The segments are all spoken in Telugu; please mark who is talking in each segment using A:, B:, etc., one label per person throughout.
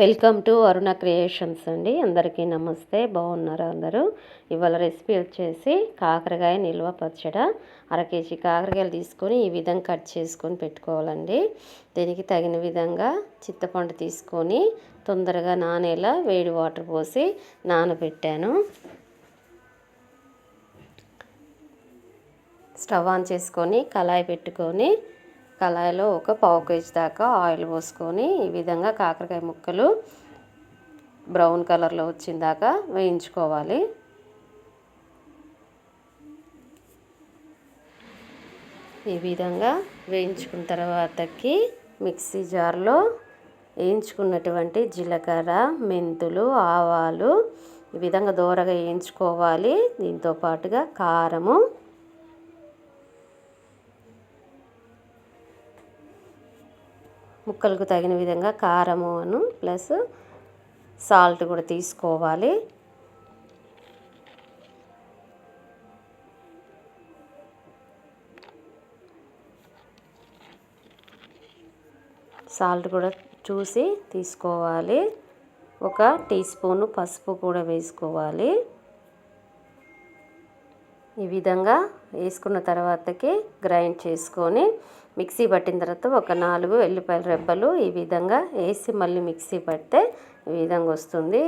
A: వెల్కమ్ టు అరుణ క్రియేషన్స్ అండి. అందరికీ నమస్తే. బాగున్నారా అందరూ? ఇవాళ రెసిపీ వచ్చేసి కాకరకాయ నిల్వ పచ్చడ. అర కేజీ కాకరకాయలు తీసుకొని ఈ విధంగా కట్ చేసుకొని పెట్టుకోవాలండి. దీనికి తగిన విధంగా చింతపండు తీసుకొని తొందరగా నానేలా వేడి వాటర్ పోసి నానబెట్టాను. స్టవ్ ఆన్ చేసుకొని కళాయి పెట్టుకొని కళాయిలో ఒక పావు కేజీ దాకా ఆయిల్ పోసుకొని ఈ విధంగా కాకరకాయ ముక్కలు బ్రౌన్ కలర్లో వచ్చిందాకా వేయించుకోవాలి. ఈ విధంగా వేయించుకున్న తర్వాతకి మిక్సీ జార్లో వేయించుకున్నటువంటి జీలకర్ర మెంతులు ఆవాలు ఈ విధంగా దూరగా వేయించుకోవాలి. దీంతో పాటుగా కారము ముక్కలకు తగిన విధంగా కారమును ప్లస్ సాల్ట్ కూడా తీసుకోవాలి. సాల్ట్ కూడా చూసి తీసుకోవాలి. ఒక టీ స్పూను పసుపు కూడా వేసుకోవాలి. ఈ విధంగా వేసుకున్న తర్వాతకి గ్రైండ్ చేసుకొని మిక్సీ పట్టిన తర్వాత ఒక నాలుగు ఎల్లిపాయల రెబ్బలు ఈ విధంగా వేసి మళ్ళీ మిక్సీ పడితే ఈ విధంగా వస్తుంది.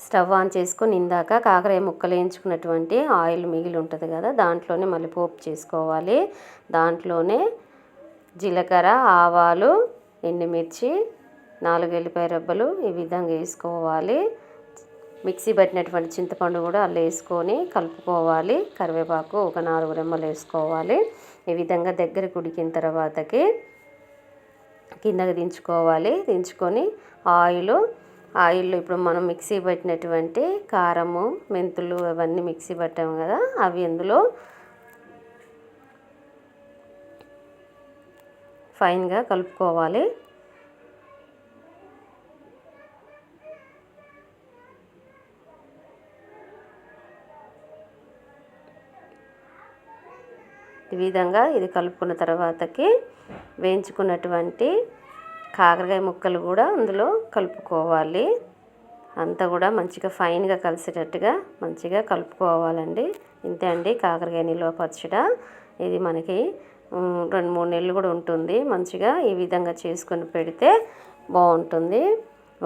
A: స్టవ్ ఆన్ చేసుకొని ఇందాక కాకరాయ ముక్కలు వేయించుకున్నటువంటి ఆయిల్ మిగిలి ఉంటుంది కదా దాంట్లోనే మళ్ళీ పోపు చేసుకోవాలి. దాంట్లోనే జీలకర్ర ఆవాలు ఎండుమిర్చి నాలుగు ఎల్లిపాయ రెబ్బలు ఈ విధంగా వేసుకోవాలి. మిక్సీ పట్టినటువంటి చింతపండు కూడా అల్లు వేసుకొని కలుపుకోవాలి. కరివేపాకు ఒక నాలుగు రెమ్మలు వేసుకోవాలి. ఈ విధంగా దగ్గర ఉడికిన తర్వాతకి కిందకి దించుకోవాలి. దించుకొని ఆయిల్ ఆయిల్ ఇప్పుడు మనం మిక్సీ పట్టినటువంటి కారము మెంతులు అవన్నీ మిక్సీ పట్టాము కదా అవి ఇందులో ఫైన్గా కలుపుకోవాలి. ఈ విధంగా ఇది కలుపుకున్న తర్వాతకి వేయించుకున్నటువంటి కాకరకాయ ముక్కలు కూడా అందులో కలుపుకోవాలి. అంతా కూడా మంచిగా ఫైన్గా కలిసేటట్టుగా మంచిగా కలుపుకోవాలండి. ఇంతే అండి కాకరకాయ నిల్వ పచ్చడ. ఇది మనకి రెండు మూడు నెలలు కూడా ఉంటుంది. మంచిగా ఈ విధంగా చేసుకొని పెడితే బాగుంటుంది.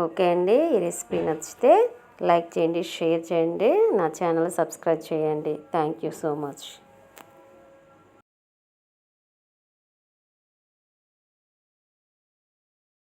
A: ఓకే అండి. ఈ రెసిపీ నచ్చితే లైక్ చేయండి షేర్ చేయండి. నా ఛానల్ సబ్స్క్రైబ్ చేయండి. Thank you so much.